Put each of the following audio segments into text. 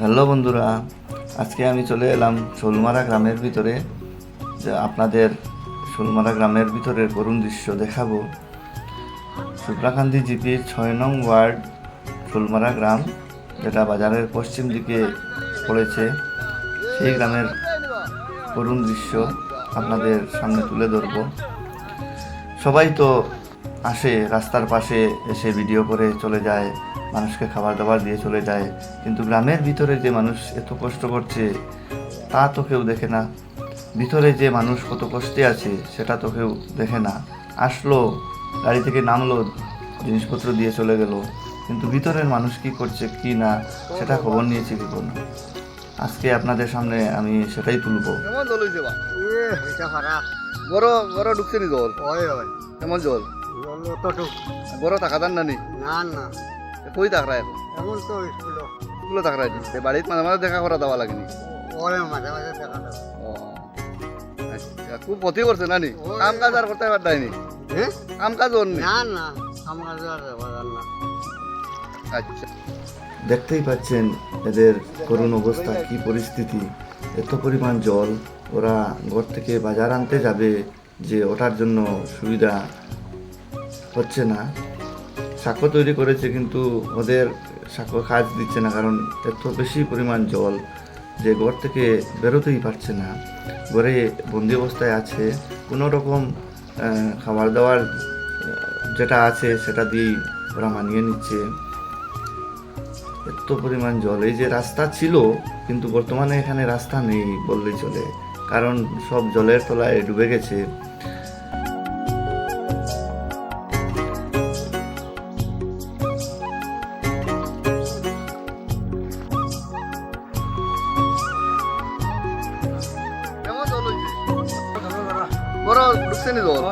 Hello বন্ধুরা, আজকে আমি চলে এলাম শোলমারা গ্রামের ভিতরে। যে আপনাদের শোলমারা গ্রামের ভিতরে করুণ দৃশ্য দেখাবো। শুক্লাকান্দি জিপির ছয় নং ওয়ার্ড, শোলমারা গ্রাম, যেটা বাজারের পশ্চিম দিকে পড়েছে। সেই গ্রামের করুণ দৃশ্য আপনাদের সামনে তুলে ধরবো। সবাই তো আসে, রাস্তার পাশে এসে ভিডিও করে চলে যায়। মানুষকে খাবার দাবার দিয়ে চলে যায়। কিন্তু গ্রামের ভিতরে যে মানুষ এত কষ্ট করছে তা তো কেউ দেখে না। ভিতরে যে মানুষ কত কষ্টে আছে সেটা তো কেউ দেখে না। আসলো গাড়ি থেকে নামলো জিনিসপত্র দিয়ে চলে গেল। কিন্তু ভিতরের মানুষ কি করছে কি না সেটা খবর নিয়েছি কি করব আজকে আপনাদের সামনে আমি সেটাই তুলবো। কেমন জল ঢুকছে নি কেমন জল? জল টাকা দান নানি না না। কই থাকরা এখন এমন তো স্কুল স্কুলে থাকরা দিচ্ছে বাড়িতে মাঝে মাঝে দেখা করা দেওয়া লাগেনি? ওরে মাঝে মাঝে দেখা দাও আচ্ছা খুব ক্ষতি করছে নানি কাম কাজ আর করতে হ্যাঁ কাম কাজ ওর নি? না? না আমার আর না আচ্ছা। দেখতেই পাচ্ছেন এদের করুণ অবস্থা কি পরিস্থিতি। এত পরিমাণ জল ওরা ঘর থেকে বাজার আনতে যাবে যে ওটার জন্য সুবিধা হচ্ছে না। সাঁকো তৈরি করেছে, কিন্তু ওদের সাঁকো কাজ দিচ্ছে না, কারণ এত বেশি পরিমাণ জল যে ঘর থেকে বেরোতেই পারছে না। ঘরে বন্দি অবস্থায় আছে। কোনো রকম খাবার দাবার যেটা আছে সেটা দিয়েই ওরা মানিয়ে নিচ্ছে। এত পরিমাণ জল। এই যে রাস্তা ছিল, কিন্তু বর্তমানে এখানে রাস্তা নেই বললেই চলে। কারণ সব জলের তলায় ডুবে গেছে। গরো ঢুকছে নি জল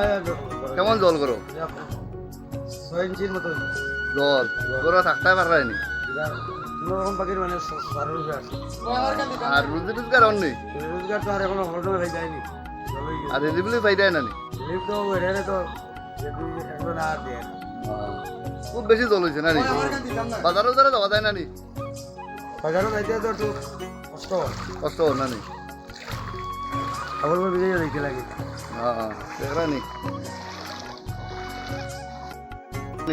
কেমন জল গরো ছয় ইঞ্চির মতো। জল গরো থাকতে নি? পাখির মানে আর রুজি রোজগার অন নেই রোজগার তো আর এখনও হলটমে হয়ে যায়নি। আর পাই দেয় নানি লিফ তো এখানে তো যদি আর দেয়। খুব বেশি জল হয়েছে নানি বাজারে বাজারে যাওয়া যায় নানি বাজারও যাইতে তো কষ্ট কষ্ট হয় নানি খাবার বিজয় দিতে লাগে। হ্যাঁ দেখরা নি।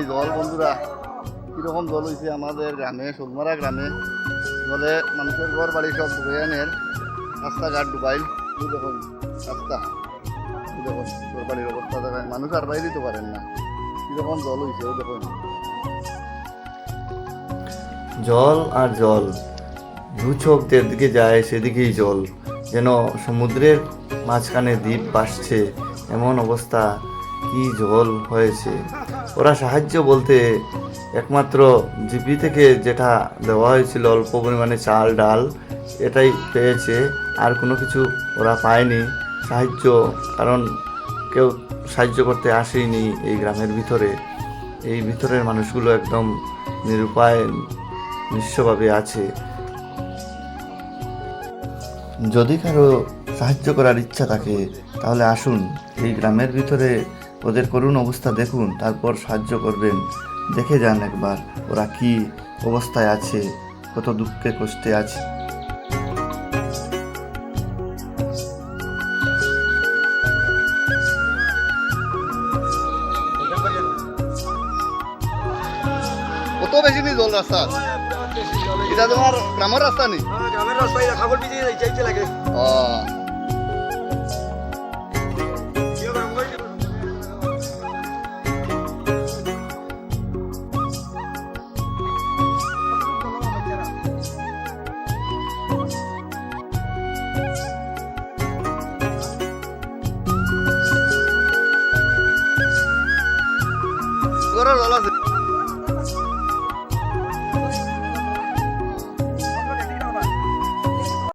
জল বন্ধুরা কীরকম জল হয়েছে আমাদের গ্রামে সোলমারা গ্রামে? জলে মানুষের ঘর বাড়ি সব ডুবে আনের রাস্তাঘাট ডুবাইল দেখুন রাস্তা। এই দেখুন ঘর বাড়ির অবস্থা দেখায় মানুষ আর বাইরে দিতে পারেন না। কীরকম জল হয়েছে দেখুন। জল আর জল। দু চোখ যেদিকে যায় সেদিকেই জল। যেন সমুদ্রের মাঝখানে দ্বীপ ভাসছে। এমন অবস্থা, কি জল হয়েছে। ওরা সাহায্য বলতে একমাত্র জিপি থেকে যেটা দেওয়া হয়েছিল অল্প পরিমাণে চাল, ডাল, এটাই পেয়েছে। আর কোনো কিছু ওরা পায়নি। সাহায্য, কারণ কেউ সাহায্য করতে আসেনি এই গ্রামের ভিতরে। এই ভিতরের মানুষগুলো একদম নিরুপায়, নিঃস্বভাবে আছে। যদি কারও সাহায্য করার ইচ্ছা থাকে তাহলে আসুন এই গ্রামের ভিতরে ওদের করুণ অবস্থা দেখুন তারপর সাহায্য করবেন। দেখে যান একবার ওরা কি অবস্থায় আছে কত দুঃখে কষ্টে আছে। কত বেশি নি জল রাস্তা এটা তোমার গ্রামের রাস্তা নি? গ্রামের রাস্তায় খাবার বিজয় যাইতে লাগে। ও Ahora lo hablas.